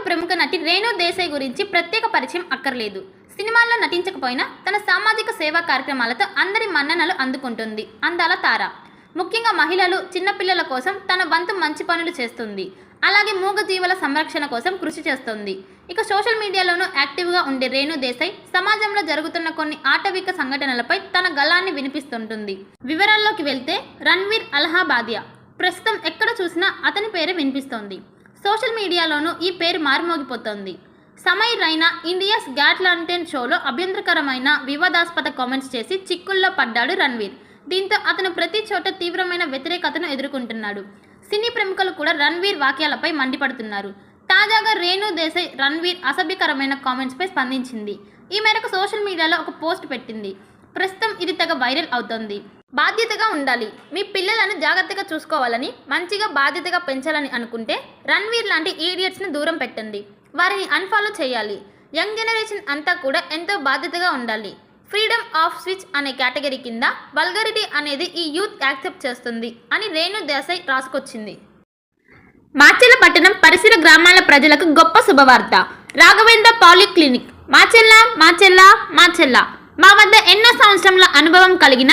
బాలీవుడ్ ప్రముఖ నటి రేణు దేశాయ్ గురించి ప్రత్యేక పరిచయం అక్కర్లేదు. సినిమాల్లో నటించకపోయినా తన సామాజిక సేవా కార్యక్రమాలతో అందరి మన్ననలు అందుకుంటుంది. అందాల తార. ముఖ్యంగా మహిళలు చిన్నపిల్లల కోసం తన వంతు మంచి పనులు చేస్తుంది. అలాగే మూగజీవుల సంరక్షణ కోసం కృషి చేస్తుంది. ఇక సోషల్ మీడియాలోనూ యాక్టివ్గా ఉండే రేణు దేశాయ్ సమాజంలో జరుగుతున్న కొన్ని ఆటవిక సంఘటనలపై తన గళాన్ని వినిపిస్తుంటుంది. వివరాల్లోకి వెళ్తే రణ్వీర్ అలహాబాదియా. ప్రస్తుతం ఎక్కడ చూసినా అతని పేరే వినిపిస్తోంది. సోషల్ మీడియాలోనూ ఈ పేరు మారుమోగిపోతోంది. Samay Raina India's got latent షోలో అభ్యంతరకరమైన వివాదాస్పద కామెంట్స్ చేసి చిక్కుల్లో పడ్డాడు రణ్వీర్. దీంతో అతను ప్రతి చోట తీవ్రమైన వ్యతిరేకతను ఎదుర్కొంటున్నాడు. సినీ ప్రముఖులు కూడా రణ్వీర్ వాక్యాలపై మండిపడుతున్నారు. తాజాగా రేణు దేశాయ్ రణ్వీర్ అసభ్యకరమైన కామెంట్స్పై స్పందించింది. ఈ మేరకు సోషల్ మీడియాలో ఒక పోస్ట్ పెట్టింది. ప్రస్తుతం ఇది తెగ వైరల్ అవుతోంది. బాధ్యతగా ఉండాలి. మీ పిల్లలను జాగ్రత్తగా చూసుకోవాలని మంచిగా బాధ్యతగా పెంచాలని అనుకుంటే రణ్వీర్ లాంటి ఈడియట్స్ని దూరం పెట్టండి. వారిని అన్ఫాలో చేయాలి. యంగ్ జనరేషన్ అంతా కూడా ఎంతో బాధ్యతగా ఉండాలి. ఫ్రీడమ్ ఆఫ్ స్విచ్ అనే కేటగిరీ కింద వల్గరిటీ అనేది ఈ యూత్ యాక్సెప్ట్ చేస్తుంది అని రేణు దేశాయ్ రాసుకొచ్చింది. మాచెల్ల పట్టణం పరిసర గ్రామాల ప్రజలకు గొప్ప శుభవార్త. రాఘవేంద్ర పాలిక్లినిక్. మాచెల్ల మాచెల్ల మాచెల్ల మా వద్ద ఎన్నో సంవత్సరముల అనుభవం కలిగిన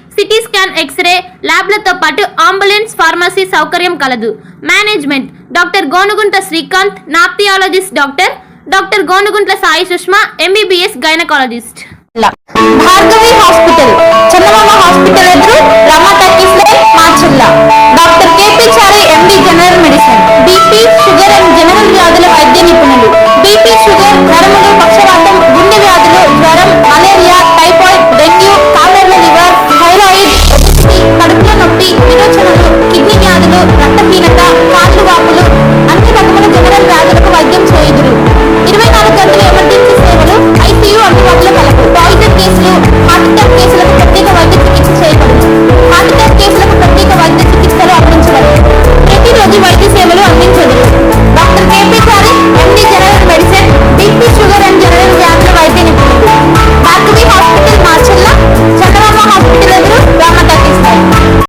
CT scan X-ray ల్యాబ్లతో పాటు అంబులెన్స్ ఫార్మసీ సౌకర్యం కలదు. Management doctor Gonugunta Srikanth nephrologist doctor doctor Gonuguntla Sai Sushma MBBS gynaecologist. Bhargavi hospital Chandamama hospital ఎదురు Rama talkies line Macherla. Doctor KP Chari MD general medicine. BP sugar and general వ్యాధుల వైద్య నిపుణులు. BP sugar నరములు বিরোচনা